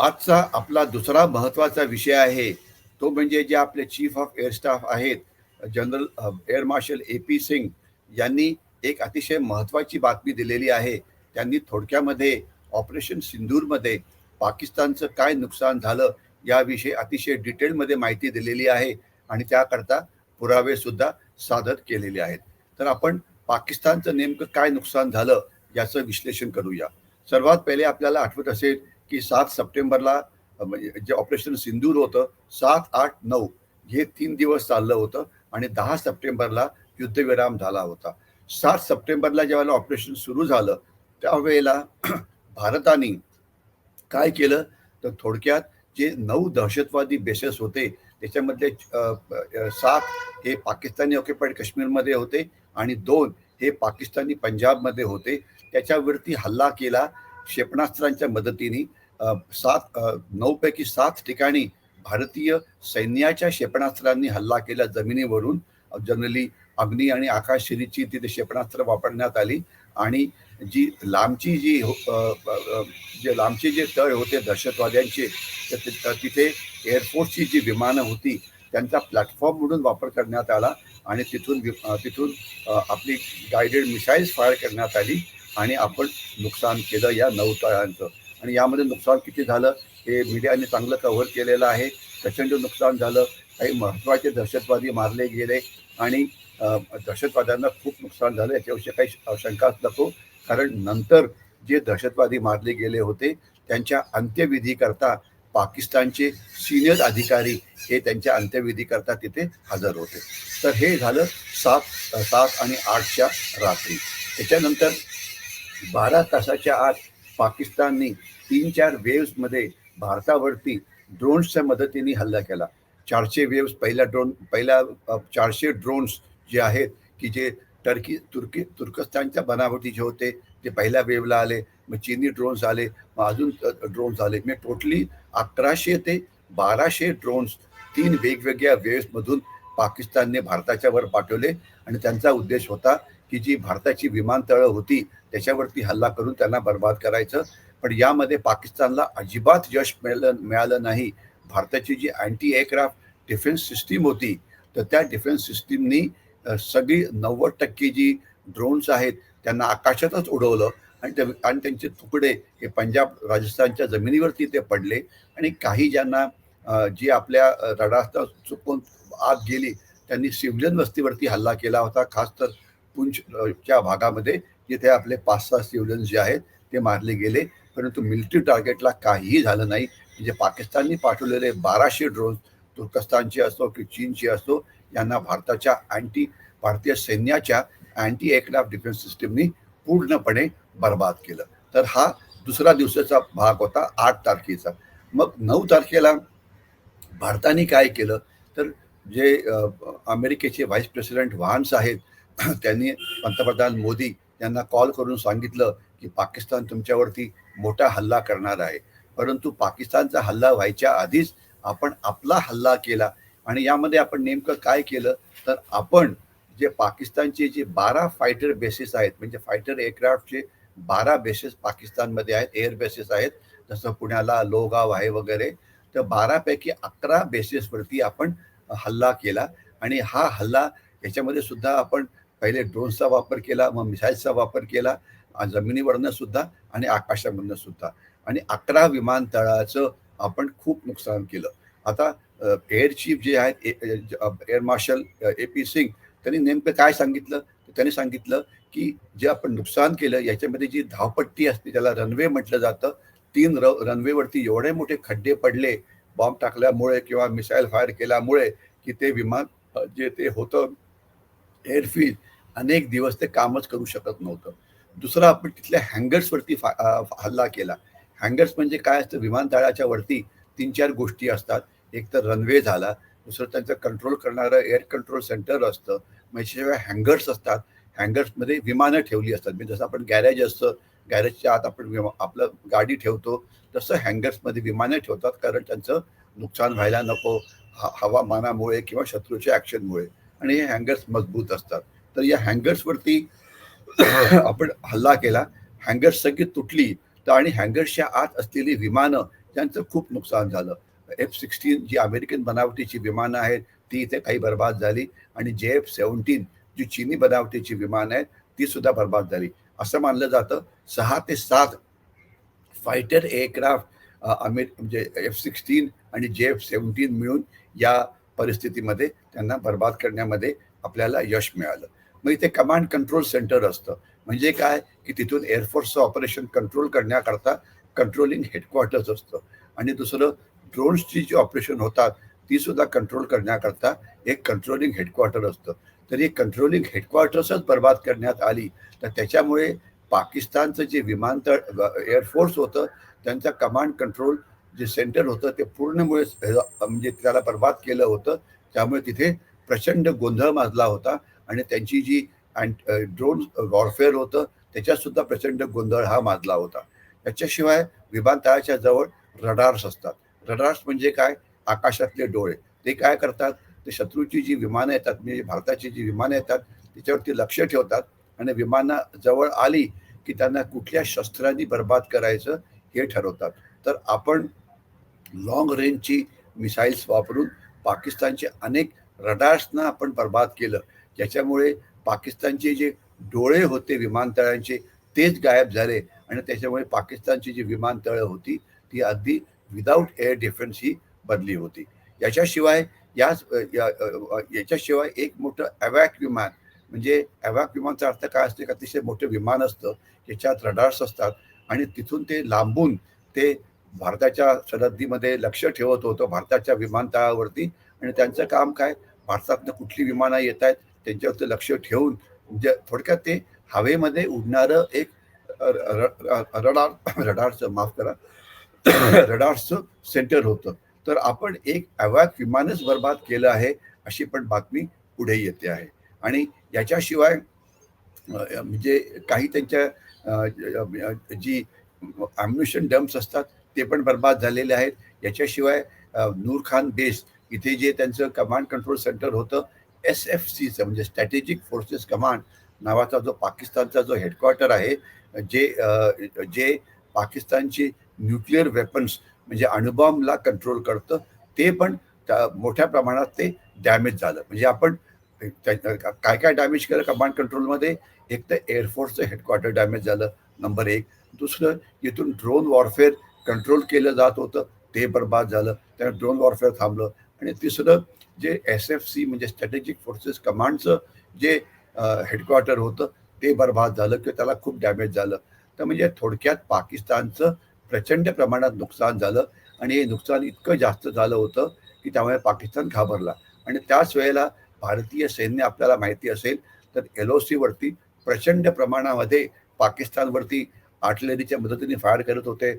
आजचा आपला दुसरा महत्त्वाचा विषय आहे तो म्हणजे जे आपले चीफ ऑफ एअर स्टाफ आहेत general air marshal A P Singh यांनी एक अतिशय महत्त्वाची बातमी दिलेली आहे. त्यांनी थोडक्यामध्ये ऑपरेशन सिंदूरमध्ये पाकिस्तानचं काय नुकसान झालं याविषयी अतिशय डिटेलमध्ये माहिती दिलेली आहे आणि त्याकरता पुरावेसुद्धा सादर केलेले आहेत. तर आपण पाकिस्तानचं नेमकं काय नुकसान झालं याचं विश्लेषण करूया. सर्वात पहिले आपल्याला आठवत असेल की सात सप्टेंबरला म्हणजे जे ऑपरेशन सिंदूर होतं सात आठ नऊ हे तीन दिवस चाललं होतं आणि दहा सप्टेंबरला युद्धविराम झाला होता. सात सप्टेंबरला ज्यावेळेला ऑपरेशन सुरू झालं त्यावेळेला भारताने काय केलं? तर थोडक्यात जे नऊ दहशतवादी बेसेस होते त्याच्यामधले सात हे पाकिस्तानी ऑक्युपाईड काश्मीरमध्ये होते आणि दोन हे पाकिस्तानी पंजाबमध्ये होते. त्याच्यावरती हल्ला केला क्षेपणास्त्रांच्या मदतीने. सात नऊपैकी सात ठिकाणी भारतीय सैन्याच्या क्षेपणास्त्रांनी हल्ला केला जमिनीवरून. जनरली अग्नी आणि आकाशशिरीची तिथे क्षेपणास्त्र वापरण्यात आली. आणि जी लांबची जी हो- जे लांबचे जे तळ होते दहशतवाद्यांचे तर ति- तिथे एअरफोर्सची जी विमानं होती त्यांचा प्लॅटफॉर्म म्हणून वापर करण्यात आला. आणि तिथून वि- तिथून आपली गायडेड मिसाईल्स फायर करण्यात आली. आणि आपण नुकसान केलं या नऊ तळांचं. आणि यामध्ये नुकसान किती झालं हे मीडियाने चांगलं कव्हर केलेलं आहे. प्रचंड नुकसान झालं. काही महत्त्वाचे दहशतवादी मारले गेले आणि दहशतवाद्यांना खूप नुकसान झालं. याच्याविषयी काही शंकाच नको. कारण नंतर जे दहशतवादी मारले गेले होते त्यांच्या अंत्यविधीकरता पाकिस्तानचे सिनियर अधिकारी हे त्यांच्या अंत्यविधीकरता तिथे हजर होते. तर हे झालं सात सात आणि आठच्या रात्री. त्याच्यानंतर बारा तासाच्या आत पाकिस्ताननी तीन चार वेव्समध्ये भारतावरती ड्रोन्सच्या मदतीने हल्ला केला. चारशे वेव्स पहिला ड्रोन पहिला चारशे ड्रोन्स जे आहेत की जे टर्की तुर्की तुर्कस्तानच्या बनावटी जे होते ते पहिल्या वेव्हला आले मग चीनी ड्रोन्स आले मग अजून ड्रोन्स आले. म्हणजे मी टोटली अकराशे ते बाराशे ड्रोन्स तीन वेगवेगळ्या वेव्समधून पाकिस्तानने भारताच्या वर पाठवले. आणि त्यांचा उद्देश होता की जी भारताची विमानतळं होती त्याच्यावरती हल्ला करून त्यांना बर्बाद करायचं. पण यामध्ये पाकिस्तानला अजिबात यश मिळालं मिळालं नाही. भारताची जी अँटी एअरक्राफ्ट डिफेन्स सिस्टीम होती तर त्या डिफेन्स सिस्टीमनी सगळी नव्वद टक्के जी ड्रोन्स आहेत त्यांना आकाशातच उडवलं. आणि त्या आणि त्यांचे तुकडे हे पंजाब राजस्थानच्या जमिनीवरती ते पडले. आणि काही ज्यांना जी आपल्या रडास्ता चुकून आत गेली त्यांनी सिव्हिलियन वस्तीवरती हल्ला केला होता. खास तर पुंछ च्या भागामध्ये जिथे आपले पाच सहा सिव्हिलियन्स जे आहेत ते मारले गेले. परंतु मिलिटरी टार्गेटला काहीही झालं नाही. म्हणजे पाकिस्ताननी पाठवलेले बाराशे ड्रोन तुर्कस्तानचे असो की चीनचे असो यांना भारताच्या अँटी भारतीय सैन्याच्या अँटी एअरक्राफ्ट डिफेन्स सिस्टीमनी पूर्णपणे बर्बाद केलं. तर हा दुसरा दिवसाचा भाग होता आठ तारखेचा. मग नऊ तारखेला भारताने काय केलं? तर जे अमेरिकेचे व्हाईस प्रेसिडेंट व्हान्स आहेत त्यांनी पंतप्रधान मोदी यांना कॉल करून सांगितलं की पाकिस्तान तुमच्यावरती मोठा हल्ला करणार आहे. परंतु पाकिस्तानचा हल्ला व्हायच्या आधीच आपण आपला हल्ला केला आणि यामध्ये आपण नेमकं काय केलं? तर आपण जे पाकिस्तानचे जे बारा फायटर बेसिस आहेत म्हणजे फायटर एअरक्राफ्टचे बारा बेसेस पाकिस्तानमध्ये आहेत एअर बेसेस आहेत जसं पुण्याला लोगाव आहे वगैरे तर बारापैकी अकरा बेसेसवरती आपण हल्ला केला. आणि हा हल्ला याच्यामध्ये सुद्धा आपण पहिले ड्रोन्सचा वापर केला मग मिसाईलचा वापर केला जमिनीवरनं सुद्धा आणि आकाशामधनं सुद्धा. आणि अकरा विमानतळाचं आपण खूप नुकसान केलं. आता एअर चीफ जे आहेत air marshal A P Singh त्यांनी नेमकं काय सांगितलं? त्यांनी सांगितलं की जे आपण नुकसान केलं याच्यामध्ये जी धावपट्टी असते त्याला रनवे म्हटलं जातं तीन र रनवेवरती एवढे मोठे खड्डे पडले बॉम्ब टाकल्यामुळे किंवा मिसाईल फायर केल्यामुळे की ते विमान जे ते होतं एअरफील्ड अनेक दिवस ते कामच करू शकत नव्हतं. दुसरं आपण तिथल्या हँगर्सवरती फा हल्ला केला. हँगर्स म्हणजे काय असतं? विमानतळाच्या वरती तीन चार गोष्टी असतात. एक तर रनवे झाला दुसरं त्यांचं कंट्रोल करणारं एअर कंट्रोल सेंटर असतं. म्हणजे हँगर्स असतात. हँगर्समध्ये विमानं ठेवली असतात. म्हणजे जसं आपण गॅरेज असतं गॅरेजच्या आत आपण विमा आपलं गाडी ठेवतो तसं हँगर्समध्ये विमानं ठेवतात कारण त्यांचं नुकसान व्हायला नको. ह- हवामानामुळे किंवा शत्रूच्या ॲक्शनमुळे आणि हे हँगर्स मजबूत असतात. तर या हँगर्सवरती आपण हल्ला केला. हँगर्स सगळी तुटली. तर आणि हँगर्सच्या आत असलेली विमानं त्यांचं खूप नुकसान झालं. एफ सिक्स्टीन जी अमेरिकन बनावटीची विमानं आहेत ती इथे काही बर्बाद झाली. आणि जे एफ सेवन्टीन जी चीनी बनावटीची विमानं आहेत ती सुद्धा बर्बाद झाली. असं मानलं जातं. सहा ते सात फायटर एअरक्राफ्ट अमेर म्हणजे एफ सिक्स्टीन आणि जे एफ सेवन्टीन मिळून या परिस्थितीमध्ये त्यांना बर्बाद करण्यामध्ये आपल्याला यश मिळालं. मग इथे कमांड कंट्रोल सेंटर असतं. म्हणजे काय? की तिथून एअरफोर्सचं ऑपरेशन कंट्रोल करण्याकरता कंट्रोलिंग हेडक्वार्टर्स असतं. आणि दुसरं ड्रोन्सची जी ऑपरेशन होतात ती सुद्धा कंट्रोल करण्याकरता एक कंट्रोलिंग हेडक्वार्टर असतं. तर ही कंट्रोलिंग हेडक्वार्टर्सच बर्बाद करण्यात आली तर त्याच्यामुळे पाकिस्तानचं जे विमानतळ एअरफोर्स होतं त्यांचा कमांड कंट्रोल जे सेंटर होतं ते पूर्णमुळे म्हणजे त्याला बर्बाद केलं होतं. त्यामुळे तिथे प्रचंड गोंधळ माजला होता आणि त्यांची जी ड्रोन वॉरफेअर होतं त्याच्यातसुद्धा प्रचंड गोंधळ हा माजला होता. त्याच्याशिवाय विमानतळाच्या जवळ रडार्स असतात. रडार्स म्हणजे काय? आकाशातले डोळे. ते काय करतात? ते शत्रूची जी विमानं येतात म्हणजे भारताची जी विमानं येतात त्याच्यावरती लक्ष ठेवतात आणि विमानाजवळ आली की त्यांना कुठल्या शस्त्रांनी बर्बाद करायचं हे ठरवतात. तर आपण लॉंग रेंजची मिसाईल्स वापरून पाकिस्तानचे अनेक रडार्सना आपण बर्बाद केलं. ज्याच्यामुळे पाकिस्तानचे जे डोळे होते विमानतळांचे तेच गायब झाले आणि त्याच्यामुळे पाकिस्तानची जी विमानतळं होती ती अगदी विदाऊट एअर डिफेन्स ही बदली होती. याच्याशिवाय याच याच्याशिवाय एक मोठं अवॅक विमान म्हणजे अवॅक विमानचा अर्थ काय असतो? का अतिशय मोठं विमान असतं याच्यात रडार्स असतात आणि तिथून ते लांबून ते भारताच्या सरहद्दीमध्ये लक्ष ठेवत होतं भारताच्या विमानतळावरती. आणि त्यांचं काम काय? भारतातनं कुठली विमानं येत आहेत त्यांच्यावरती लक्ष ठेवून जे थोडक्यात ते हवेमध्ये उडणारं एक रडार रडारचं माफ करा. रडार्सचं सेंटर होतं. तर आपण एक अवॅक विमानच बर्बाद केलं आहे अशी पण बातमी पुढे येते आहे. आणि याच्याशिवाय म्हणजे काही त्यांच्या जी ॲम्युनिशन डम्प्स असतात ते पण बर्बाद झालेले आहेत. याच्याशिवाय नूर खान बेस इथे जे त्यांचं कमांड कंट्रोल सेंटर होतं एस एफ सीचं म्हणजे स्ट्रॅटेजिक फोर्सेस कमांड नावाचा जो पाकिस्तानचा जो हेडक्वार्टर आहे जे जे पाकिस्तानची न्यूक्लिअर वेपन्स म्हणजे अणुबॉम्बला कंट्रोल करतं ते पण मोठ्या प्रमाणात ते डॅमेज झालं. म्हणजे आपण काय काय डॅमेज केलं कमांड कंट्रोलमध्ये एक तर एअरफोर्सचं हेडक्वार्टर डॅमेज झालं नंबर एक. दुसरं इथून ड्रोन वॉरफेअर कंट्रोल केलं जात होतं ते बर्बाद झालं त्यामुळे ड्रोन वॉरफेअर थांबलं. आणि तिसरं जे एस एफ सी म्हणजे स्ट्रॅटेजिक फोर्सेस कमांडचं जे हेडक्वार्टर होतं ते बर्बाद झालं किंवा त्याला खूप डॅमेज झालं. तर म्हणजे थोडक्यात पाकिस्तानचं प्रचंड प्रमाणात नुकसान झालं आणि हे नुकसान इतकं जास्त झालं होतं की त्यामुळे पाकिस्तान घाबरला. आणि त्याच वेळेला भारतीय सैन्य आपल्याला माहिती असेल तर एल ओ सीवरती प्रचंड प्रमाणामध्ये पाकिस्तानवरती आर्टिलरीच्या मदतीने फायर करत होते.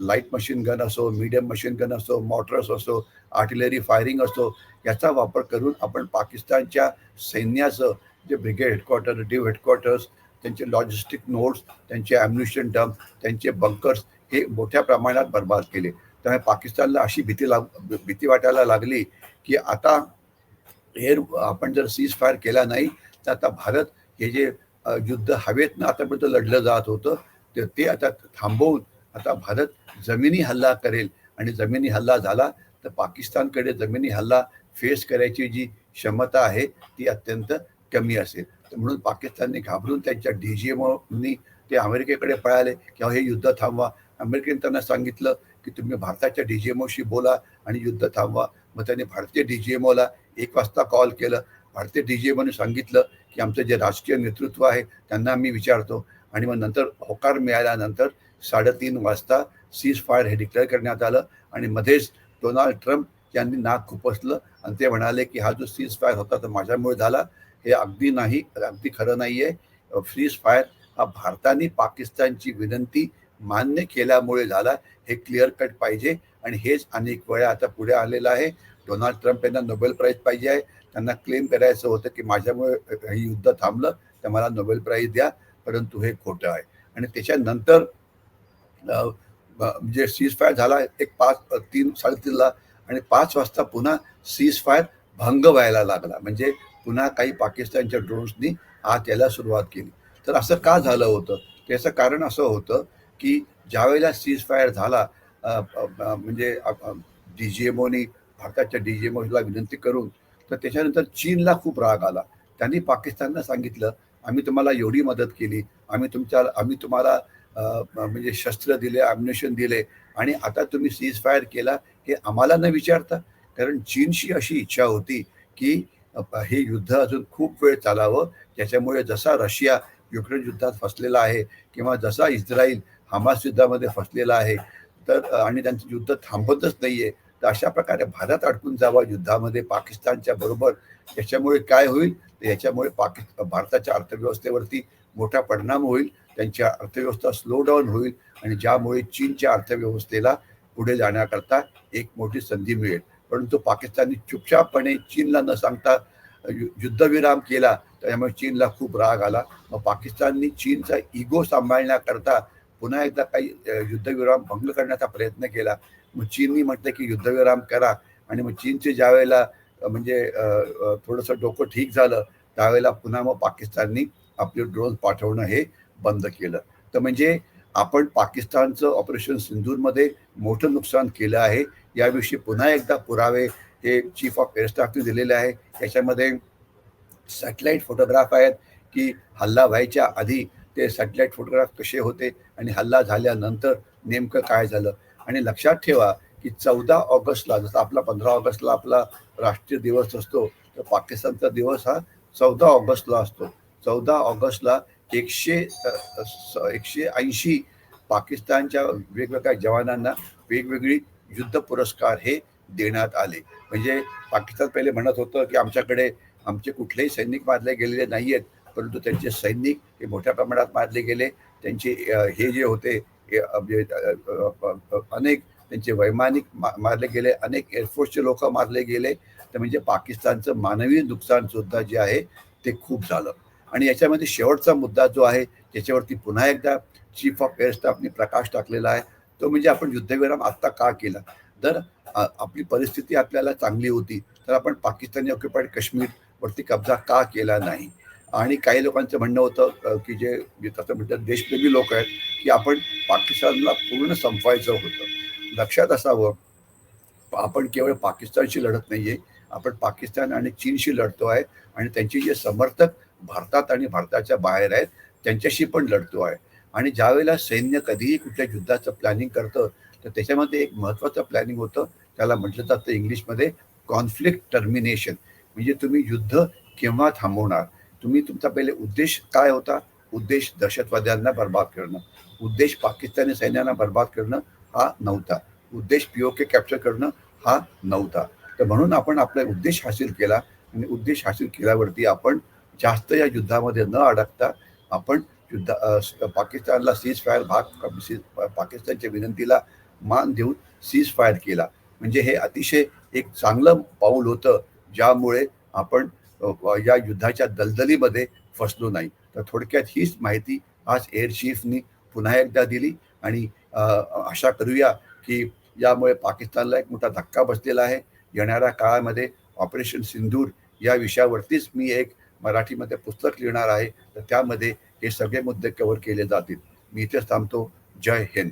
लाइट मशीन गन असो मीडियम मशीन गन असो मॉटर्स असो आर्टिलरी फायरिंग असो याचा वापर करून आपण पाकिस्तानच्या सैन्याचं जे ब्रिगेड हेडक्वार्टर डीव हेडक्वार्टर्स त्यांचे लॉजिस्टिक नोट्स त्यांचे ॲम्युनिशन डम्प त्यांचे बंकर्स हे मोठ्या प्रमाणात बर्बाद केले. त्यामुळे पाकिस्तानला अशी भीती लाग भीती वाटायला लागली की आता एअर आपण जर सीज फायर केला नाही तर आता भारत हे जे युद्ध हवेतनं आतापर्यंत लढलं जात होतं तर ते आता थांबवून आता भारत जमिनी हल्ला करेल आणि जमिनी हल्ला झाला तर पाकिस्तानकडे जमिनी हल्ला फेस करायची जी क्षमता आहे ती अत्यंत कमी असेल. तर म्हणून पाकिस्तानने घाबरून त्यांच्या डी जी एमनी ते अमेरिकेकडे पळाले किंवा हे युद्ध थांबवा. अमेरिकेने त्यांना सांगितलं की तुम्ही भारताच्या डी जी एमओशी बोला आणि युद्ध थांबवा. मग त्यांनी भारतीय डी जी एमओला एक वाजता कॉल केलं. भारतीय डी जी एमओने सांगितलं की आमचं जे राजकीय नेतृत्व आहे त्यांना आम्ही विचारतो. आणि मग नंतर होकार मिळाल्यानंतर साडेतीन वाजता सीज फायर हे डिक्लेअर करण्यात आलं आणि मध्येच डोनाल्ड ट्रम्प यांनी नाक खुपसलं आणि ते म्हणाले की हा जो सीज फायर होता तो माझ्यामुळे झाला. हे अगदी नाही अगदी खरं नाही आहे सीज फायर हा भारताने पाकिस्तानची विनंती मान्य केल्यामुळे झाला. हे क्लिअर कट पाहिजे आणि हेच अनेक वेळा आता पुढे आलेलं आहे. डोनाल्ड ट्रम्प यांना नोबेल प्राईज पाहिजे आहे. त्यांना क्लेम करायचं होतं की माझ्यामुळे हे युद्ध थांबलं तर मला नोबेल प्राईज द्या. परंतु हे खोटं आहे. आणि त्याच्यानंतर म्हणजे सीज फायर झाला एक पाच तीन साडेतीनला आणि पाच वाजता पुन्हा सीज फायर भंग व्हायला लागला. म्हणजे पुन्हा काही पाकिस्तानच्या ड्रोन्सनी आत यायला सुरुवात केली. तर असं का झालं होतं? त्याचं कारण असं होतं की ज्यावेळेला सीज फायर झाला म्हणजे डी जी एमओनी भारताच्या डी जी एमओला विनंती करून तर त्याच्यानंतर चीनला खूप राग आला. त्यांनी पाकिस्तानला सांगितलं आम्ही तुम्हाला एवढी मदत केली. आम्ही तुमच्या आम्ही तुम्हाला म्हणजे शस्त्र दिले अम्युनेशन दिले आणि आता तुम्ही सीज फायर केला हे आम्हाला न विचारता. कारण चीनशी अशी इच्छा होती की हे युद्ध अजून खूप वेळ चालावं. त्याच्यामुळे जसा रशिया युक्रेन युद्धात फसलेला आहे किंवा जसा इस्रायल हमास युद्धामध्ये फसलेला आहे तर आणि त्यांचं युद्ध थांबतच नाहीये. तर अशा प्रकारे भारत अडकून जावा युद्धामध्ये पाकिस्तानच्या बरोबर याच्यामुळे काय होईल? तर याच्यामुळे पाकिस्तान भारताच्या अर्थव्यवस्थेवरती मोठा परिणाम होईल त्यांची अर्थव्यवस्था स्लो डाऊन होईल आणि ज्यामुळे चीनच्या अर्थव्यवस्थेला पुढे जाण्याकरता एक मोठी संधी मिळेल. परंतु पाकिस्तानने चुपचापपणे चीनला न सांगता यु- युद्धविराम केला त्यामुळे चीनला खूप राग आला. मग पाकिस्ताननी चीनचा इगो सांभाळण्याकरता पुन्हा एकदा काही युद्धविराम भंग करण्याचा प्रयत्न केला. मग चीननी म्हटलं की युद्धविराम करा. आणि मग चीनचे ज्या वेळेला म्हणजे थोडंसं डोकं ठीक झालं त्यावेळेला पुन्हा मग पाकिस्ताननी आपले ड्रोन पाठवणं हे बंद केलं. तर म्हणजे आपण पाकिस्तानचं ऑपरेशन सिंधूरमध्ये मोठं नुकसान केलं आहे. याविषयी पुन्हा एकदा पुरावे हे चीफ ऑफ एअर स्टाफने दिलेले आहे. याच्यामध्ये सॅटेलाईट फोटोग्राफ आहेत की हल्ला व्हायच्या आधी ते सॅटेलाईट फोटोग्राफ कसे होते आणि हल्ला झाल्यानंतर नेमकं काय झालं. आणि लक्षात ठेवा की चौदा ऑगस्टला जसं आपला पंधरा ऑगस्टला आपला राष्ट्रीय दिवस असतो तर पाकिस्तानचा दिवस हा चौदा ऑगस्टला असतो. चौदा ऑगस्टला एकशे स- एकशे ऐंशी पाकिस्तानच्या वेगवेगळ्या जवानांना वेगवेगळी युद्ध पुरस्कार हे देण्यात आले. म्हणजे पाकिस्तान पहिले म्हणत होतं की आमच्याकडे आमचे कुठलेही सैनिक मारले गेलेले नाही आहेत परंतु त्यांचे सैनिक हे मोठ्या प्रमाणात मारले गेले. त्यांचे हे जे होते म्हणजे, अनेक त्यांचे वैमानिक मा- मारले गेले अनेक एअरफोर्सचे लोक मारले गेले. तर म्हणजे पाकिस्तानचं मानवी नुकसान सुद्धा जे आहे ते खूप झालं. आणि याच्यामध्ये शेवटचा मुद्दा जो आहे त्याच्यावरती पुन्हा एकदा चीफ ऑफ एअर स्टाफने प्रकाश टाकलेला आहे. तो म्हणजे आपण युद्धविराम आत्ता का केला? जर आपली परिस्थिती आपल्याला चांगली होती तर आपण पाकिस्तानी ऑक्युपाईड काश्मीरवरती कब्जा का केला नाही? आणि काही लोकांचं म्हणणं होतं की जे तसं म्हणतात देशप्रेमी लोक आहेत की आपण पाकिस्तानला पूर्ण संपवायचं होतं. लक्षात असावं आपण केवळ पाकिस्तानशी लढत नाहीये आपण पाकिस्तान आणि चीनशी लढतो आहे आणि त्यांचे जे समर्थक भारतात आणि भारताच्या बाहेर आहेत त्यांच्याशी पण लढतो आहे. आणि ज्यावेळेला सैन्य कधीही कुठल्या युद्धाचं प्लॅनिंग करतं तर त्याच्यामध्ये एक महत्त्वाचं प्लॅनिंग होतं त्याला म्हटलं जातं इंग्लिशमध्ये कॉन्फ्लिक्ट टर्मिनेशन म्हणजे तुम्ही युद्ध केव्हा थांबवणार? तुम्ही तुमचा पहिले उद्देश काय होता? उद्देश दहशतवाद्यांना बर्बाद करणं. उद्देश पाकिस्तानी सैन्यांना बर्बाद करणं हा नव्हता. उद्देश पीओके कॅप्चर करणं हा नव्हता. तर म्हणून आपण आपला उद्देश हासिल केला आणि उद्देश हासिल केल्यावरती आपण जास्त या युद्धामध्ये न अडकता आपण युद्ध पाकिस्तानला सीज फायर भाग सीज पाकिस्तानच्या विनंतीला मान देऊन सीज फायर केला. म्हणजे हे अतिशय एक चांगलं पाऊल होतं ज्यामुळे आपण या युद्धाच्या दलदलीमध्ये फसलो नाही. तर थोडक्यात हीच माहिती आज एअर चीफनी पुन्हा एकदा दिली आणि आशा करूया की यामुळे पाकिस्तानला एक मोठा धक्का बसलेला आहे. येणाऱ्या काळामध्ये ऑपरेशन सिंधूर या विषयावरतीच मी एक मराठीमध्ये पुस्तक लिहिणार आहे. तर त्यामध्ये हे सगळे मुद्दे कव्हर केले जातील. मी इथेच थांबतो. जय हिंद.